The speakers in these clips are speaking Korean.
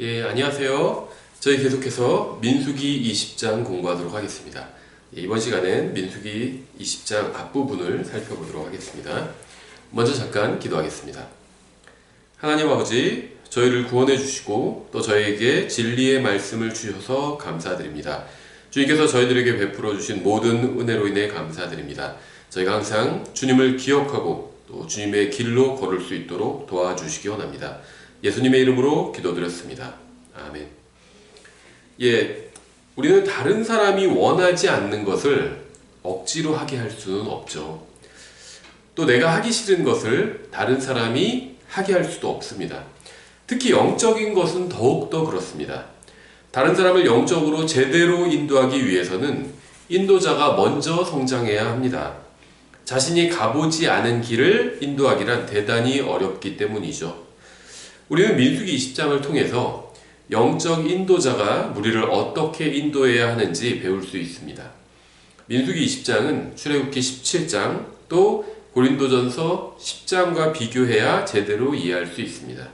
예, 안녕하세요. 저희 계속해서 민수기 20장 공부하도록 하겠습니다. 예, 이번 시간엔 민수기 20장 앞부분을 살펴보도록 하겠습니다. 먼저 잠깐 기도하겠습니다. 하나님 아버지, 저희를 구원해 주시고 또 저희에게 진리의 말씀을 주셔서 감사드립니다. 주님께서 저희들에게 베풀어 주신 모든 은혜로 인해 감사드립니다. 저희가 항상 주님을 기억하고 또 주님의 길로 걸을 수 있도록 도와주시기 원합니다. 예수님의 이름으로 기도드렸습니다. 아멘. 예, 우리는 다른 사람이 원하지 않는 것을 억지로 하게 할 수는 없죠. 또 내가 하기 싫은 것을 다른 사람이 하게 할 수도 없습니다. 특히 영적인 것은 더욱더 그렇습니다. 다른 사람을 영적으로 제대로 인도하기 위해서는 인도자가 먼저 성장해야 합니다. 자신이 가보지 않은 길을 인도하기란 대단히 어렵기 때문이죠. 우리는 민수기 20장을 통해서 영적 인도자가 무리를 어떻게 인도해야 하는지 배울 수 있습니다. 민수기 20장은 출애굽기 17장 또 고린도전서 10장과 비교해야 제대로 이해할 수 있습니다.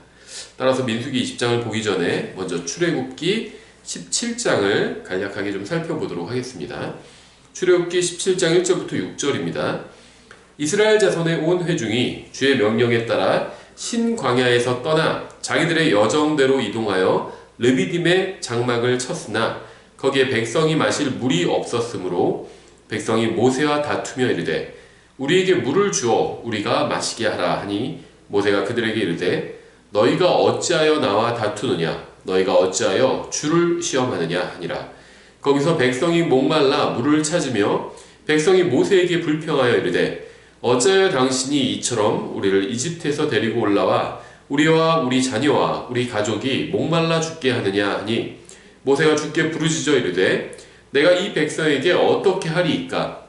따라서 민수기 20장을 보기 전에 먼저 출애굽기 17장을 간략하게 좀 살펴보도록 하겠습니다. 출애굽기 17장 1절부터 6절입니다. 이스라엘 자손의 온 회중이 주의 명령에 따라 신광야에서 떠나 자기들의 여정대로 이동하여 르비딤의 장막을 쳤으나 거기에 백성이 마실 물이 없었으므로 백성이 모세와 다투며 이르되 우리에게 물을 주어 우리가 마시게 하라 하니 모세가 그들에게 이르되 너희가 어찌하여 나와 다투느냐? 너희가 어찌하여 주를 시험하느냐? 하니라. 거기서 백성이 목말라 물을 찾으며 백성이 모세에게 불평하여 이르되 어찌하여 당신이 이처럼 우리를 이집트에서 데리고 올라와 우리와 우리 자녀와 우리 가족이 목말라 죽게 하느냐 하니 모세가 주께 부르짖어 이르되 내가 이 백성에게 어떻게 하리이까?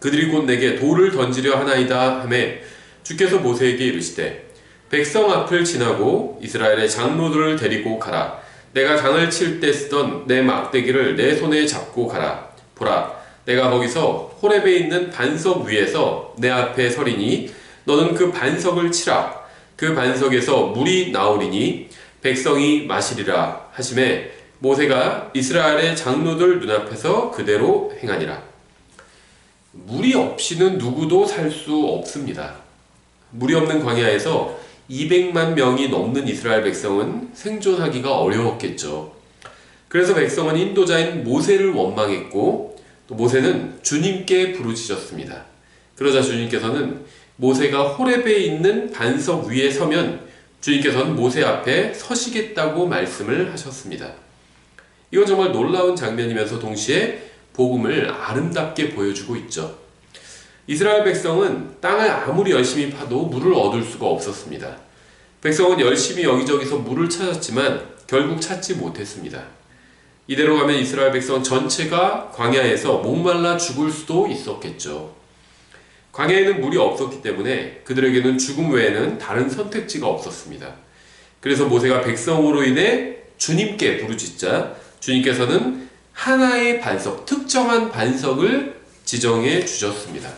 그들이 곧 내게 돌을 던지려 하나이다 하매 주께서 모세에게 이르시되 백성 앞을 지나고 이스라엘의 장로들을 데리고 가라. 내가 장을 칠 때 쓰던 내 막대기를 내 손에 잡고 가라. 보라 내가 거기서 호렙에 있는 반석 위에서 내 앞에 서리니 너는 그 반석을 치라 그 반석에서 물이 나오리니 백성이 마시리라 하심에 모세가 이스라엘의 장로들 눈앞에서 그대로 행하니라 물이 없이는 누구도 살 수 없습니다. 물이 없는 광야에서 200만 명이 넘는 이스라엘 백성은 생존하기가 어려웠겠죠. 그래서 백성은 인도자인 모세를 원망했고 또 모세는 주님께 부르짖었습니다. 그러자 주님께서는 모세가 호렙에 있는 반석 위에 서면 주님께서는 모세 앞에 서시겠다고 말씀을 하셨습니다. 이건 정말 놀라운 장면이면서 동시에 복음을 아름답게 보여주고 있죠. 이스라엘 백성은 땅을 아무리 열심히 파도 물을 얻을 수가 없었습니다. 백성은 열심히 여기저기서 물을 찾았지만 결국 찾지 못했습니다. 이대로 가면 이스라엘 백성 전체가 광야에서 목말라 죽을 수도 있었겠죠. 광야에는 물이 없었기 때문에 그들에게는 죽음 외에는 다른 선택지가 없었습니다. 그래서 모세가 백성으로 인해 주님께 부르짖자 주님께서는 하나의 반석, 특정한 반석을 지정해 주셨습니다.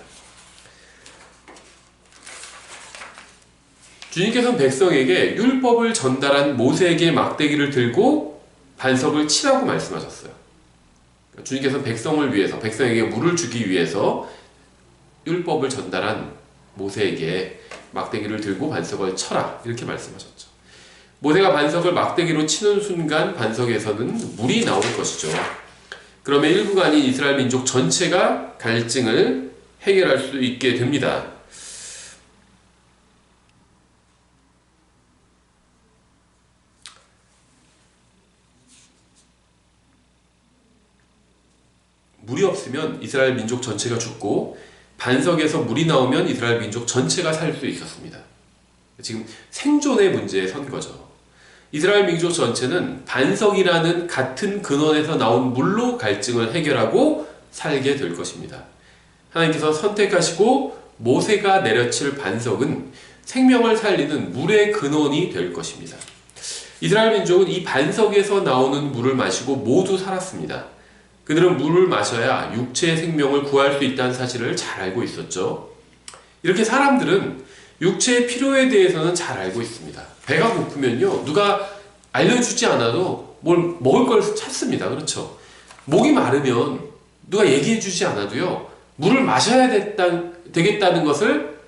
주님께서는 백성에게 율법을 전달한 모세에게 막대기를 들고 반석을 치라고 말씀하셨어요. 주님께서는 백성을 위해서, 백성에게 물을 주기 위해서 율법을 전달한 모세에게 막대기를 들고 반석을 쳐라. 이렇게 말씀하셨죠. 모세가 반석을 막대기로 치는 순간 반석에서는 물이 나올 것이죠. 그러면 일부가 아닌 이스라엘 민족 전체가 갈증을 해결할 수 있게 됩니다. 물이 없으면 이스라엘 민족 전체가 죽고 반석에서 물이 나오면 이스라엘 민족 전체가 살 수 있었습니다. 지금 생존의 문제에 선 거죠. 이스라엘 민족 전체는 반석이라는 같은 근원에서 나온 물로 갈증을 해결하고 살게 될 것입니다. 하나님께서 선택하시고 모세가 내려칠 반석은 생명을 살리는 물의 근원이 될 것입니다. 이스라엘 민족은 이 반석에서 나오는 물을 마시고 모두 살았습니다. 그들은 물을 마셔야 육체의 생명을 구할 수 있다는 사실을 잘 알고 있었죠. 이렇게 사람들은 육체의 필요에 대해서는 잘 알고 있습니다. 배가 고프면요, 누가 알려주지 않아도 뭘 먹을 걸 찾습니다. 그렇죠? 목이 마르면 누가 얘기해주지 않아도요, 물을 마셔야 됐다, 되겠다는 것을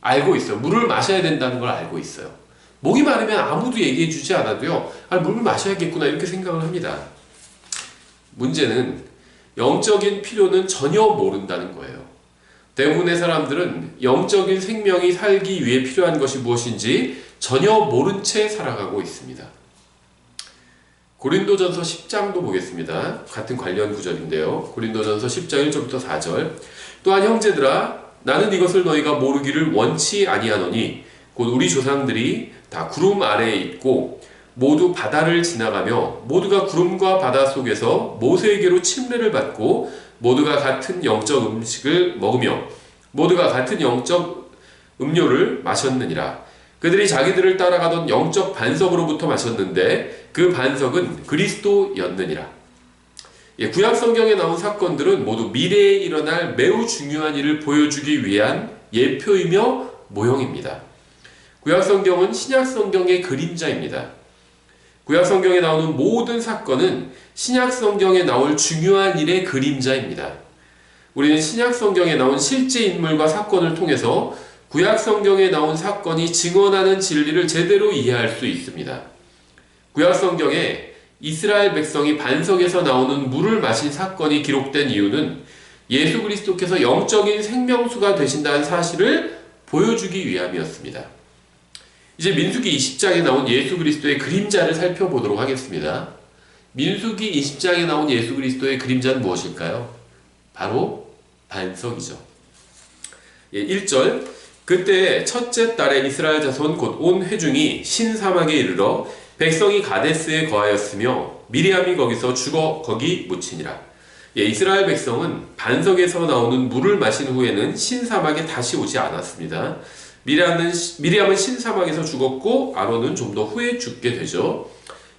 알고 있어요. 물을 마셔야 된다는 걸 알고 있어요. 목이 마르면 아무도 얘기해주지 않아도요, 아, 물을 마셔야겠구나, 이렇게 생각을 합니다. 문제는 영적인 필요는 전혀 모른다는 거예요. 대부분의 사람들은 영적인 생명이 살기 위해 필요한 것이 무엇인지 전혀 모른 채 살아가고 있습니다. 고린도전서 10장도 보겠습니다. 같은 관련 구절인데요. 고린도전서 10장 1절부터 4절. 또한 형제들아 나는 이것을 너희가 모르기를 원치 아니하노니 곧 우리 조상들이 다 구름 아래에 있고 모두 바다를 지나가며 모두가 구름과 바다 속에서 모세에게로 침례를 받고 모두가 같은 영적 음식을 먹으며 모두가 같은 영적 음료를 마셨느니라. 그들이 자기들을 따라가던 영적 반석으로부터 마셨는데 그 반석은 그리스도였느니라. 예, 구약 성경에 나온 사건들은 모두 미래에 일어날 매우 중요한 일을 보여주기 위한 예표이며 모형입니다. 구약 성경은 신약 성경의 그림자입니다. 구약 성경에 나오는 모든 사건은 신약 성경에 나올 중요한 일의 그림자입니다. 우리는 신약 성경에 나온 실제 인물과 사건을 통해서 구약 성경에 나온 사건이 증언하는 진리를 제대로 이해할 수 있습니다. 구약 성경에 이스라엘 백성이 반석에서 나오는 물을 마신 사건이 기록된 이유는 예수 그리스도께서 영적인 생명수가 되신다는 사실을 보여주기 위함이었습니다. 이제 민수기 20장에 나온 예수 그리스도의 그림자를 살펴보도록 하겠습니다. 민수기 20장에 나온 예수 그리스도의 그림자는 무엇일까요? 바로 반석이죠. 예, 1절 그때 첫째 달에 이스라엘 자손 곧 온 회중이 신사막에 이르러 백성이 가데스에 거하였으며 미리암이 거기서 죽어 거기 묻히니라. 예, 이스라엘 백성은 반석에서 나오는 물을 마신 후에는 신사막에 다시 오지 않았습니다. 미리암은, 미리암은 신사막에서 죽었고 아론은 좀 더 후에 죽게 되죠.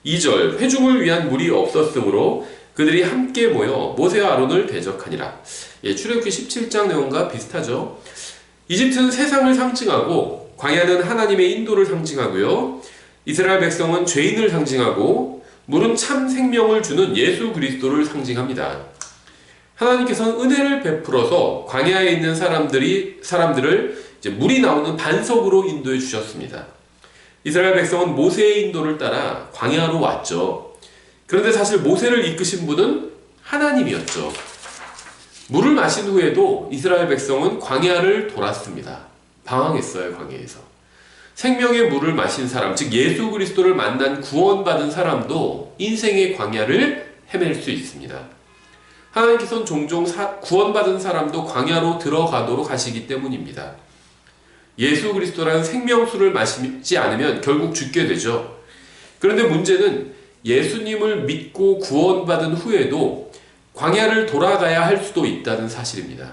2절 회중을 위한 물이 없었으므로 그들이 함께 모여 모세와 아론을 대적하니라. 예, 출애굽기 17장 내용과 비슷하죠. 이집트는 세상을 상징하고 광야는 하나님의 인도를 상징하고요. 이스라엘 백성은 죄인을 상징하고 물은 참 생명을 주는 예수 그리스도를 상징합니다. 하나님께서는 은혜를 베풀어서 광야에 있는 사람들이 사람들을 이제 물이 나오는 반석으로 인도해 주셨습니다. 이스라엘 백성은 모세의 인도를 따라 광야로 왔죠. 그런데 사실 모세를 이끄신 분은 하나님이었죠. 물을 마신 후에도 이스라엘 백성은 광야를 돌았습니다. 방황했어요, 광야에서. 생명의 물을 마신 사람, 즉 예수 그리스도를 만난 구원받은 사람도 인생의 광야를 헤맬 수 있습니다. 하나님께서는 종종 사, 구원받은 사람도 광야로 들어가도록 하시기 때문입니다. 예수 그리스도라는 생명수를 마시지 않으면 결국 죽게 되죠. 그런데 문제는 예수님을 믿고 구원받은 후에도 광야를 돌아가야 할 수도 있다는 사실입니다.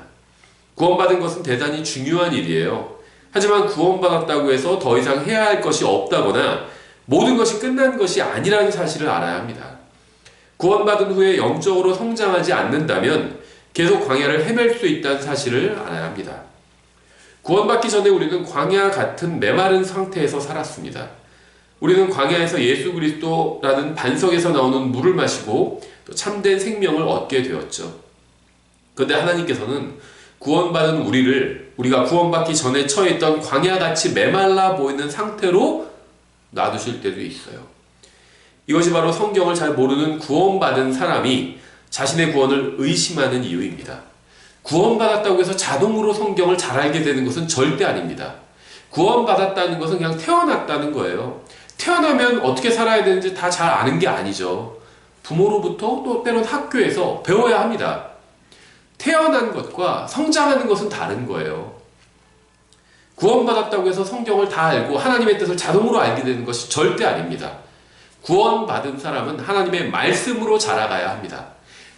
구원받은 것은 대단히 중요한 일이에요. 하지만 구원받았다고 해서 더 이상 해야 할 것이 없다거나 모든 것이 끝난 것이 아니라는 사실을 알아야 합니다. 구원받은 후에 영적으로 성장하지 않는다면 계속 광야를 헤맬 수 있다는 사실을 알아야 합니다. 구원받기 전에 우리는 광야 같은 메마른 상태에서 살았습니다. 우리는 광야에서 예수 그리스도라는 반석에서 나오는 물을 마시고 또 참된 생명을 얻게 되었죠. 그런데 하나님께서는 구원받은 우리를 우리가 구원받기 전에 처했던 광야같이 메말라 보이는 상태로 놔두실 때도 있어요. 이것이 바로 성경을 잘 모르는 구원받은 사람이 자신의 구원을 의심하는 이유입니다. 구원받았다고 해서 자동으로 성경을 잘 알게 되는 것은 절대 아닙니다. 구원받았다는 것은 그냥 태어났다는 거예요. 태어나면 어떻게 살아야 되는지 다 잘 아는 게 아니죠. 부모로부터 또 때론 학교에서 배워야 합니다. 태어난 것과 성장하는 것은 다른 거예요. 구원받았다고 해서 성경을 다 알고 하나님의 뜻을 자동으로 알게 되는 것이 절대 아닙니다. 구원받은 사람은 하나님의 말씀으로 자라가야 합니다.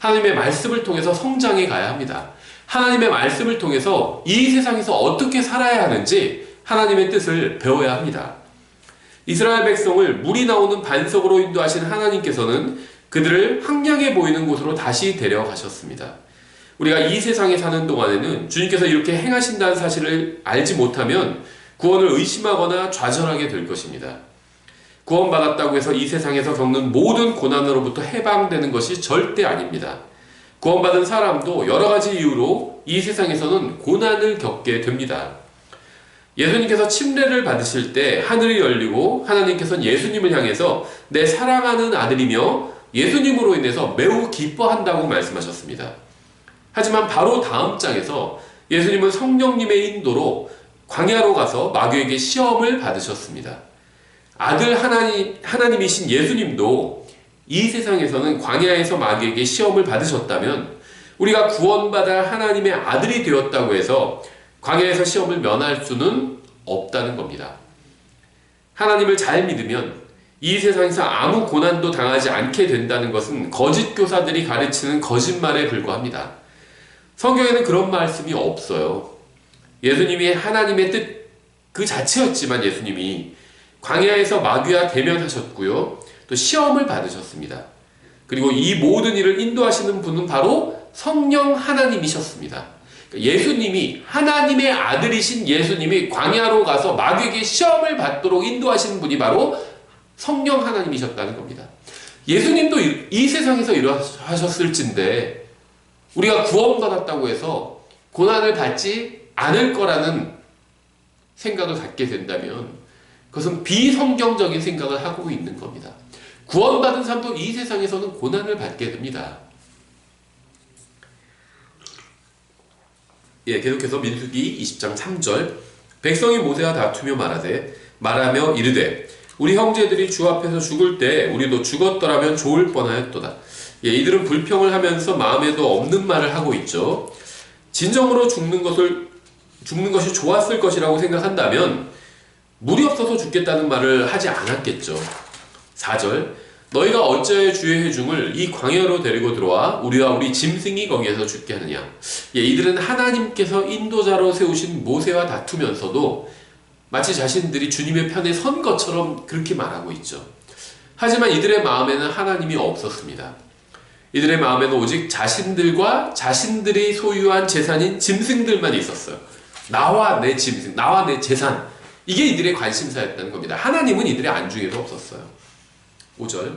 하나님의 말씀을 통해서 성장해 가야 합니다. 하나님의 말씀을 통해서 이 세상에서 어떻게 살아야 하는지 하나님의 뜻을 배워야 합니다. 이스라엘 백성을 물이 나오는 반석으로 인도하신 하나님께서는 그들을 황량해 보이는 곳으로 다시 데려가셨습니다. 우리가 이 세상에 사는 동안에는 주님께서 이렇게 행하신다는 사실을 알지 못하면 구원을 의심하거나 좌절하게 될 것입니다. 구원받았다고 해서 이 세상에서 겪는 모든 고난으로부터 해방되는 것이 절대 아닙니다. 구원받은 사람도 여러 가지 이유로 이 세상에서는 고난을 겪게 됩니다. 예수님께서 침례를 받으실 때 하늘이 열리고 하나님께서는 예수님을 향해서 내 사랑하는 아들이며 예수님으로 인해서 매우 기뻐한다고 말씀하셨습니다. 하지만 바로 다음 장에서 예수님은 성령님의 인도로 광야로 가서 마귀에게 시험을 받으셨습니다. 아들 하나님, 하나님이신 예수님도 이 세상에서는 광야에서 마귀에게 시험을 받으셨다면 우리가 구원받아 하나님의 아들이 되었다고 해서 광야에서 시험을 면할 수는 없다는 겁니다. 하나님을 잘 믿으면 이 세상에서 아무 고난도 당하지 않게 된다는 것은 거짓 교사들이 가르치는 거짓말에 불과합니다. 성경에는 그런 말씀이 없어요. 예수님이 하나님의 뜻 그 자체였지만 예수님이 광야에서 마귀와 대면하셨고요. 또 시험을 받으셨습니다. 그리고 이 모든 일을 인도하시는 분은 바로 성령 하나님이셨습니다. 그러니까 예수님이 하나님의 아들이신 예수님이 광야로 가서 마귀에게 시험을 받도록 인도하시는 분이 바로 성령 하나님이셨다는 겁니다. 예수님도 이, 이 세상에서 일하셨을진데 우리가 구원받았다고 해서 고난을 받지 않을 거라는 생각을 갖게 된다면 그것은 비성경적인 생각을 하고 있는 겁니다. 구원받은 사람도 이 세상에서는 고난을 받게 됩니다. 예, 계속해서 민수기 20장 3절 백성이 모세와 다투며 말하되 말하며 이르되 우리 형제들이 주 앞에서 죽을 때 우리도 죽었더라면 좋을 뻔하였도다. 예, 이들은 불평을 하면서 마음에도 없는 말을 하고 있죠. 진정으로 죽는 것을 죽는 것이 좋았을 것이라고 생각한다면 물이 없어서 죽겠다는 말을 하지 않았겠죠. 4절 너희가 어찌하여 주의 회중을 이 광야로 데리고 들어와 우리와 우리 짐승이 거기에서 죽게 하느냐. 예, 이들은 하나님께서 인도자로 세우신 모세와 다투면서도 마치 자신들이 주님의 편에 선 것처럼 그렇게 말하고 있죠. 하지만 이들의 마음에는 하나님이 없었습니다. 이들의 마음에는 오직 자신들과 자신들이 소유한 재산인 짐승들만 있었어요. 나와 내 짐승, 나와 내 재산. 이게 이들의 관심사였다는 겁니다. 하나님은 이들의 안중에도 없었어요. 5절.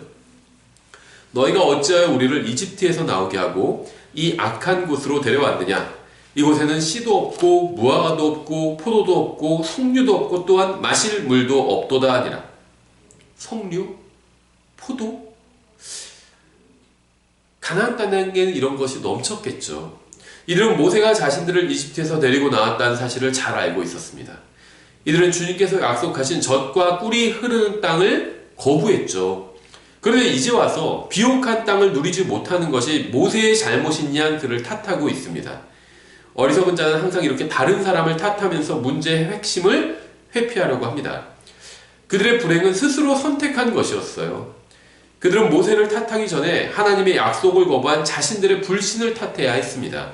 너희가 어찌하여 우리를 이집트에서 나오게 하고 이 악한 곳으로 데려왔느냐? 이곳에는 씨도 없고 무화과도 없고 포도도 없고 석류도 없고 또한 마실 물도 없도다 하니라. 석류? 포도? 가나안 땅에는 이런 것이 넘쳤겠죠. 이들은 모세가 자신들을 이집트에서 데리고 나왔다는 사실을 잘 알고 있었습니다. 이들은 주님께서 약속하신 젖과 꿀이 흐르는 땅을 거부했죠. 그런데 이제 와서 비옥한 땅을 누리지 못하는 것이 모세의 잘못인 양 그를 탓하고 있습니다. 어리석은 자는 항상 이렇게 다른 사람을 탓하면서 문제의 핵심을 회피하려고 합니다. 그들의 불행은 스스로 선택한 것이었어요. 그들은 모세를 탓하기 전에 하나님의 약속을 거부한 자신들의 불신을 탓해야 했습니다.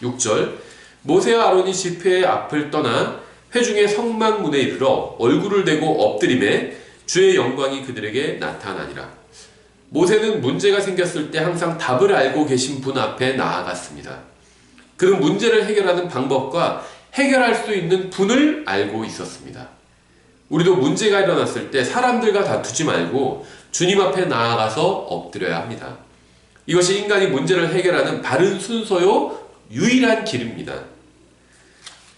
6절 모세와 아론이 집회의 앞을 떠나 회중의 성막문에 이르러 얼굴을 대고 엎드림에 주의 영광이 그들에게 나타나니라. 모세는 문제가 생겼을 때 항상 답을 알고 계신 분 앞에 나아갔습니다. 그는 문제를 해결하는 방법과 해결할 수 있는 분을 알고 있었습니다. 우리도 문제가 일어났을 때 사람들과 다투지 말고 주님 앞에 나아가서 엎드려야 합니다. 이것이 인간이 문제를 해결하는 바른 순서요, 유일한 길입니다.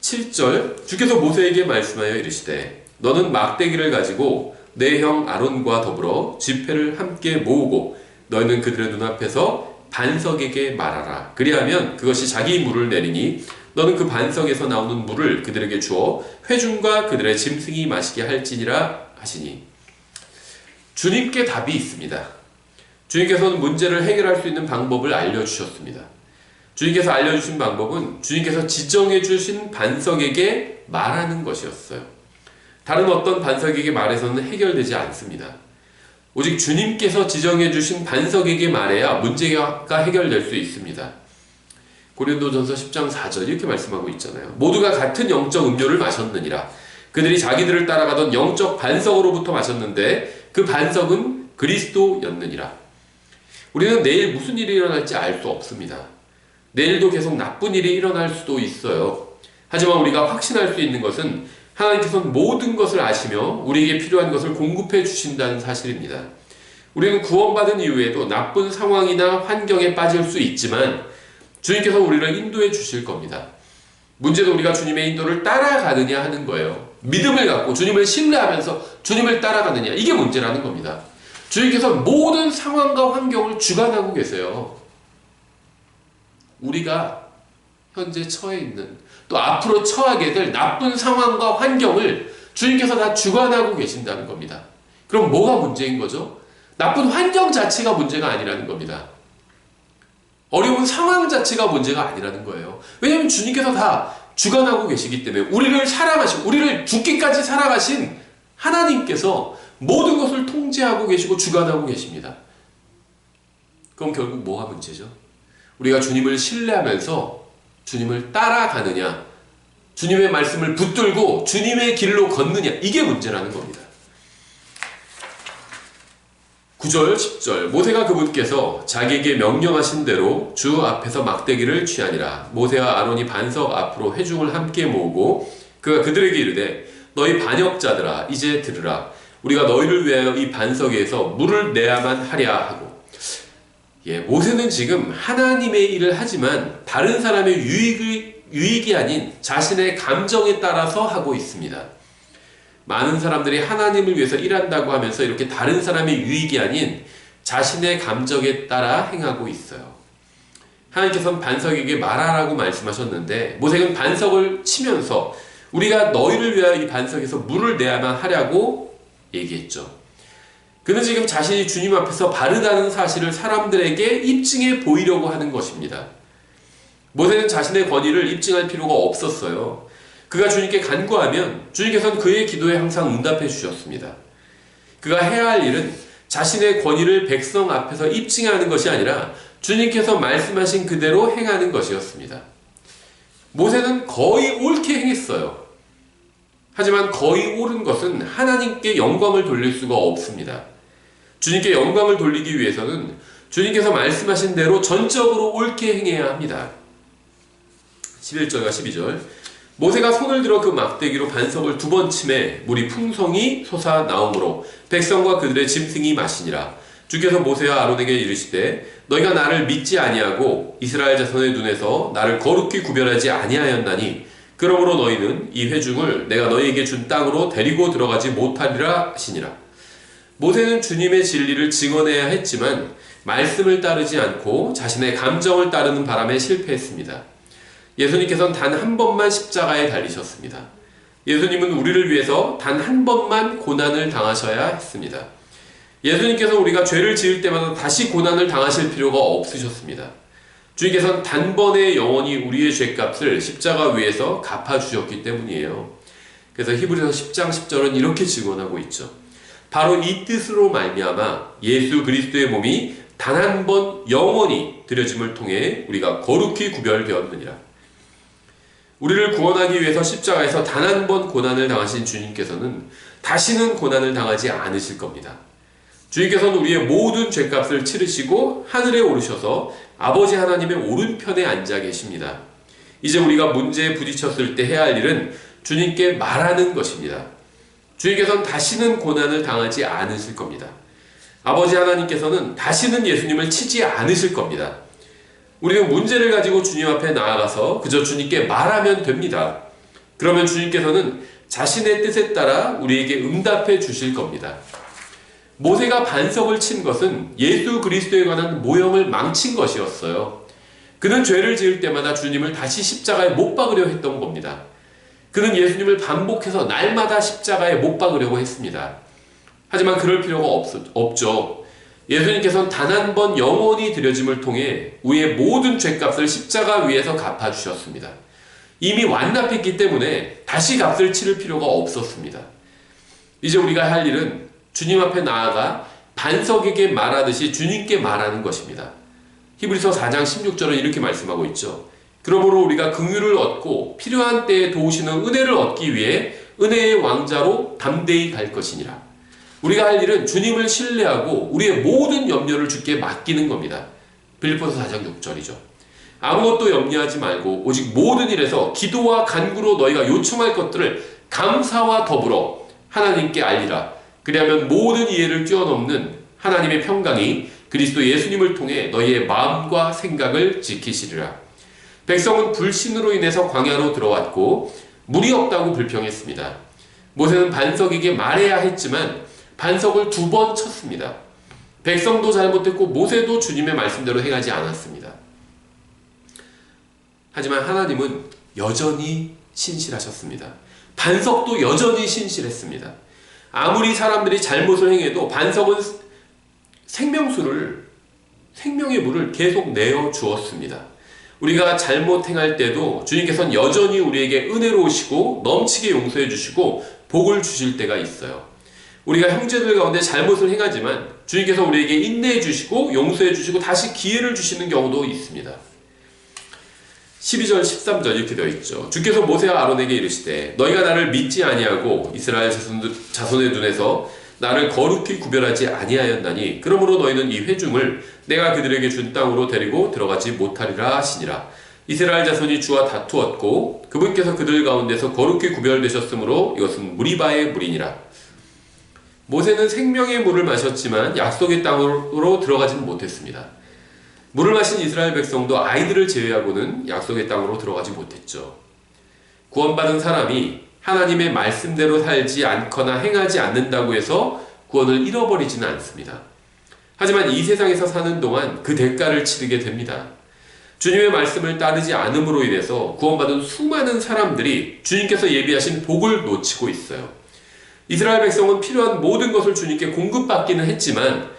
7절 주께서 모세에게 말씀하여 이르시되 너는 막대기를 가지고 내 형 아론과 더불어 지폐를 함께 모으고 너희는 그들의 눈앞에서 반석에게 말하라 그리하면 그것이 자기 물을 내리니 너는 그 반석에서 나오는 물을 그들에게 주어 회중과 그들의 짐승이 마시게 할지니라 하시니 주님께 답이 있습니다. 주님께서는 문제를 해결할 수 있는 방법을 알려주셨습니다. 주님께서 알려주신 방법은 주님께서 지정해 주신 반석에게 말하는 것이었어요. 다른 어떤 반석에게 말해서는 해결되지 않습니다. 오직 주님께서 지정해 주신 반석에게 말해야 문제가 해결될 수 있습니다. 고린도전서 10장 4절 이렇게 말씀하고 있잖아요. 모두가 같은 영적 음료를 마셨느니라. 그들이 자기들을 따라가던 영적 반석으로부터 마셨는데 그 반석은 그리스도였느니라. 우리는 내일 무슨 일이 일어날지 알 수 없습니다. 내일도 계속 나쁜 일이 일어날 수도 있어요. 하지만 우리가 확신할 수 있는 것은 하나님께서는 모든 것을 아시며 우리에게 필요한 것을 공급해 주신다는 사실입니다. 우리는 구원받은 이후에도 나쁜 상황이나 환경에 빠질 수 있지만 주님께서 우리를 인도해 주실 겁니다. 문제는 우리가 주님의 인도를 따라가느냐 하는 거예요. 믿음을 갖고 주님을 신뢰하면서 주님을 따라가느냐. 이게 문제라는 겁니다. 주님께서 모든 상황과 환경을 주관하고 계세요. 우리가 현재 처해 있는 또 앞으로 처하게 될 나쁜 상황과 환경을 주님께서 다 주관하고 계신다는 겁니다. 그럼 뭐가 문제인 거죠? 나쁜 환경 자체가 문제가 아니라는 겁니다. 어려운 상황 자체가 문제가 아니라는 거예요. 왜냐하면 주님께서 다 주관하고 계시기 때문에 우리를 사랑하신 우리를 죽기까지 사랑하신 하나님께서 모든 것을 통제하고 계시고 주관하고 계십니다. 그럼 결국 뭐가 문제죠? 우리가 주님을 신뢰하면서 주님을 따라가느냐, 주님의 말씀을 붙들고 주님의 길로 걷느냐, 이게 문제라는 겁니다. 9절, 10절. 모세가 그분께서 자기에게 명령하신 대로 주 앞에서 막대기를 취하니라. 모세와 아론이 반석 앞으로 회중을 함께 모으고 그가 그들에게 이르되 너희 반역자들아 이제 들으라. 우리가 너희를 위하여 이 반석에서 물을 내야만 하랴 하고 예, 모세는 지금 하나님의 일을 하지만 다른 사람의 유익이, 유익이 아닌 자신의 감정에 따라서 하고 있습니다. 많은 사람들이 하나님을 위해서 일한다고 하면서 이렇게 다른 사람의 유익이 아닌 자신의 감정에 따라 행하고 있어요. 하나님께서는 반석에게 말하라고 말씀하셨는데 모세는 반석을 치면서 우리가 너희를 위하여 이 반석에서 물을 내야만 하려고 얘기했죠. 그는 지금 자신이 주님 앞에서 바르다는 사실을 사람들에게 입증해 보이려고 하는 것입니다. 모세는 자신의 권위를 입증할 필요가 없었어요. 그가 주님께 간구하면 주님께서는 그의 기도에 항상 응답해 주셨습니다. 그가 해야 할 일은 자신의 권위를 백성 앞에서 입증하는 것이 아니라 주님께서 말씀하신 그대로 행하는 것이었습니다. 모세는 거의 옳게 행했어요. 하지만 거의 옳은 것은 하나님께 영광을 돌릴 수가 없습니다. 주님께 영광을 돌리기 위해서는 주님께서 말씀하신 대로 전적으로 옳게 행해야 합니다. 11절과 12절 모세가 손을 들어 그 막대기로 반석을 두 번 침해 물이 풍성히 솟아 나오므로 백성과 그들의 짐승이 마시니라. 주께서 모세와 아론에게 이르시되 너희가 나를 믿지 아니하고 이스라엘 자손의 눈에서 나를 거룩히 구별하지 아니하였나니 그러므로 너희는 이 회중을 내가 너희에게 준 땅으로 데리고 들어가지 못하리라 하시니라. 모세는 주님의 진리를 증언해야 했지만 말씀을 따르지 않고 자신의 감정을 따르는 바람에 실패했습니다. 예수님께서는 단 한 번만 십자가에 달리셨습니다. 예수님은 우리를 위해서 단 한 번만 고난을 당하셔야 했습니다. 예수님께서 우리가 죄를 지을 때마다 다시 고난을 당하실 필요가 없으셨습니다. 주님께서는 단번에 영원히 우리의 죄값을 십자가 위에서 갚아주셨기 때문이에요. 그래서 히브리서 10장 10절은 이렇게 증언하고 있죠. 바로 이 뜻으로 말미암아 예수 그리스도의 몸이 단 한 번 영원히 드려짐을 통해 우리가 거룩히 구별되었느니라. 우리를 구원하기 위해서 십자가에서 단 한 번 고난을 당하신 주님께서는 다시는 고난을 당하지 않으실 겁니다. 주님께서는 우리의 모든 죄값을 치르시고 하늘에 오르셔서 아버지 하나님의 오른편에 앉아 계십니다. 이제 우리가 문제에 부딪혔을 때 해야 할 일은 주님께 말하는 것입니다. 주님께서는 다시는 고난을 당하지 않으실 겁니다. 아버지 하나님께서는 다시는 예수님을 치지 않으실 겁니다. 우리는 문제를 가지고 주님 앞에 나아가서 그저 주님께 말하면 됩니다. 그러면 주님께서는 자신의 뜻에 따라 우리에게 응답해 주실 겁니다. 모세가 반석을 친 것은 예수 그리스도에 관한 모형을 망친 것이었어요. 그는 죄를 지을 때마다 주님을 다시 십자가에 못 박으려 했던 겁니다. 그는 예수님을 반복해서 날마다 십자가에 못 박으려고 했습니다. 하지만 그럴 필요가 없, 없죠. 예수님께서는 단 한 번 영원히 드려짐을 통해 우리의 모든 죄값을 십자가 위에서 갚아주셨습니다. 이미 완납했기 때문에 다시 값을 치를 필요가 없었습니다. 이제 우리가 할 일은 주님 앞에 나아가 반석에게 말하듯이 주님께 말하는 것입니다. 히브리서 4장 16절은 이렇게 말씀하고 있죠. 그러므로 우리가 긍휼을 얻고 필요한 때에 도우시는 은혜를 얻기 위해 은혜의 왕자로 담대히 갈 것이니라. 우리가 할 일은 주님을 신뢰하고 우리의 모든 염려를 주께 맡기는 겁니다. 빌리포스 4장 6절이죠. 아무것도 염려하지 말고 오직 모든 일에서 기도와 간구로 너희가 요청할 것들을 감사와 더불어 하나님께 알리라. 그리하면 모든 이해를 뛰어넘는 하나님의 평강이 그리스도 예수님을 통해 너희의 마음과 생각을 지키시리라. 백성은 불신으로 인해서 광야로 들어왔고 물이 없다고 불평했습니다. 모세는 반석에게 말해야 했지만 반석을 두 번 쳤습니다. 백성도 잘못했고 모세도 주님의 말씀대로 행하지 않았습니다. 하지만 하나님은 여전히 신실하셨습니다. 반석도 여전히 신실했습니다. 아무리 사람들이 잘못을 행해도 반석은 생명수를 생명의 물을 계속 내어 주었습니다. 우리가 잘못 행할 때도 주님께서는 여전히 우리에게 은혜로우시고 넘치게 용서해 주시고 복을 주실 때가 있어요. 우리가 형제들 가운데 잘못을 행하지만 주님께서 우리에게 인내해 주시고 용서해 주시고 다시 기회를 주시는 경우도 있습니다. 12절 13절 이렇게 되어 있죠. 주께서 모세와 아론에게 이르시되 너희가 나를 믿지 아니하고 이스라엘 자손의 눈에서 나를 거룩히 구별하지 아니하였나니 그러므로 너희는 이 회중을 내가 그들에게 준 땅으로 데리고 들어가지 못하리라 하시니라. 이스라엘 자손이 주와 다투었고 그분께서 그들 가운데서 거룩히 구별되셨으므로 이것은 무리바의 물이니라. 모세는 생명의 물을 마셨지만 약속의 땅으로 들어가지는 못했습니다. 물을 마신 이스라엘 백성도 아이들을 제외하고는 약속의 땅으로 들어가지 못했죠. 구원받은 사람이 하나님의 말씀대로 살지 않거나 행하지 않는다고 해서 구원을 잃어버리지는 않습니다. 하지만 이 세상에서 사는 동안 그 대가를 치르게 됩니다. 주님의 말씀을 따르지 않음으로 인해서 구원받은 수많은 사람들이 주님께서 예비하신 복을 놓치고 있어요. 이스라엘 백성은 필요한 모든 것을 주님께 공급받기는 했지만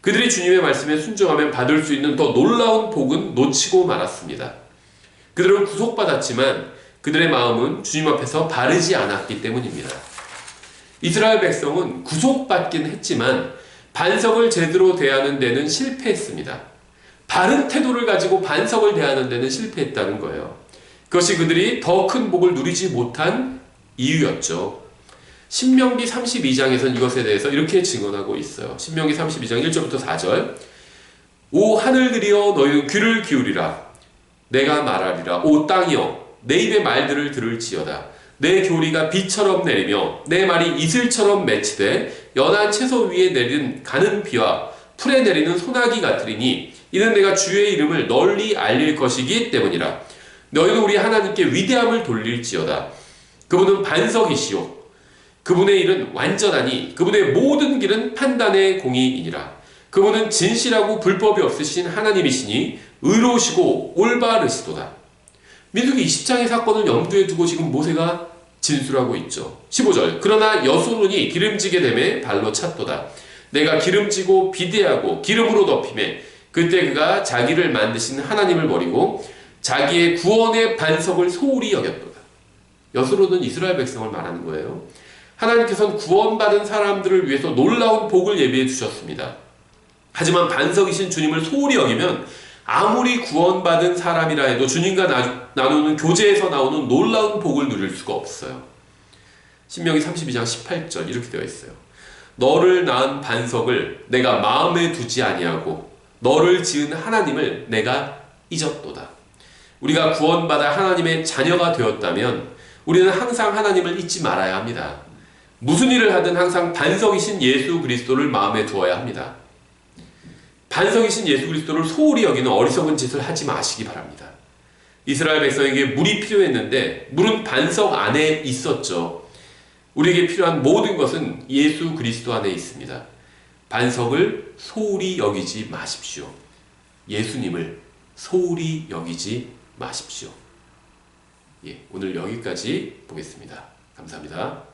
그들이 주님의 말씀에 순종하면 받을 수 있는 더 놀라운 복은 놓치고 말았습니다. 그들은 구속받았지만 그들의 마음은 주님 앞에서 바르지 않았기 때문입니다. 이스라엘 백성은 구속받긴 했지만 반석을 제대로 대하는 데는 실패했습니다. 바른 태도를 가지고 반석을 대하는 데는 실패했다는 거예요. 그것이 그들이 더 큰 복을 누리지 못한 이유였죠. 신명기 32장에서는 이것에 대해서 이렇게 증언하고 있어요. 신명기 32장 1절부터 4절. 오 하늘들이여 너희는 귀를 기울이라. 내가 말하리라. 오 땅이여 내 입의 말들을 들을지어다. 내 교리가 비처럼 내리며 내 말이 이슬처럼 맺히되 연한 채소 위에 내리는 가는 비와 풀에 내리는 소나기 같으리니 이는 내가 주의 이름을 널리 알릴 것이기 때문이라. 너희는 우리 하나님께 위대함을 돌릴지어다. 그분은 반석이시요 그분의 일은 완전하니 그분의 모든 길은 판단의 공의이니라. 그분은 진실하고 불법이 없으신 하나님이시니 의로우시고 올바르시도다. 민수기 20장의 사건을 염두에 두고 지금 모세가 진술하고 있죠. 15절. 그러나 여소론이 기름지게 되매 발로 찼도다. 내가 기름지고 비대하고 기름으로 덮임에 그때 그가 자기를 만드신 하나님을 버리고 자기의 구원의 반석을 소홀히 여겼도다. 여소론은 이스라엘 백성을 말하는 거예요. 하나님께서는 구원받은 사람들을 위해서 놀라운 복을 예비해 주셨습니다. 하지만 반석이신 주님을 소홀히 여기면 아무리 구원받은 사람이라 해도 주님과 나 누는 교제에서 나오는 놀라운 복을 누릴 수가 없어요. 신명기 32장 18절 이렇게 되어 있어요. 너를 낳은 반석을 내가 마음에 두지 아니하고 너를 지은 하나님을 내가 잊었도다. 우리가 구원받아 하나님의 자녀가 되었다면 우리는 항상 하나님을 잊지 말아야 합니다. 무슨 일을 하든 항상 반석이신 예수 그리스도를 마음에 두어야 합니다. 반석이신 예수 그리스도를 소홀히 여기는 어리석은 짓을 하지 마시기 바랍니다. 이스라엘 백성에게 물이 필요했는데 물은 반석 안에 있었죠. 우리에게 필요한 모든 것은 예수 그리스도 안에 있습니다. 반석을 소홀히 여기지 마십시오. 예수님을 소홀히 여기지 마십시오. 예, 오늘 여기까지 보겠습니다. 감사합니다.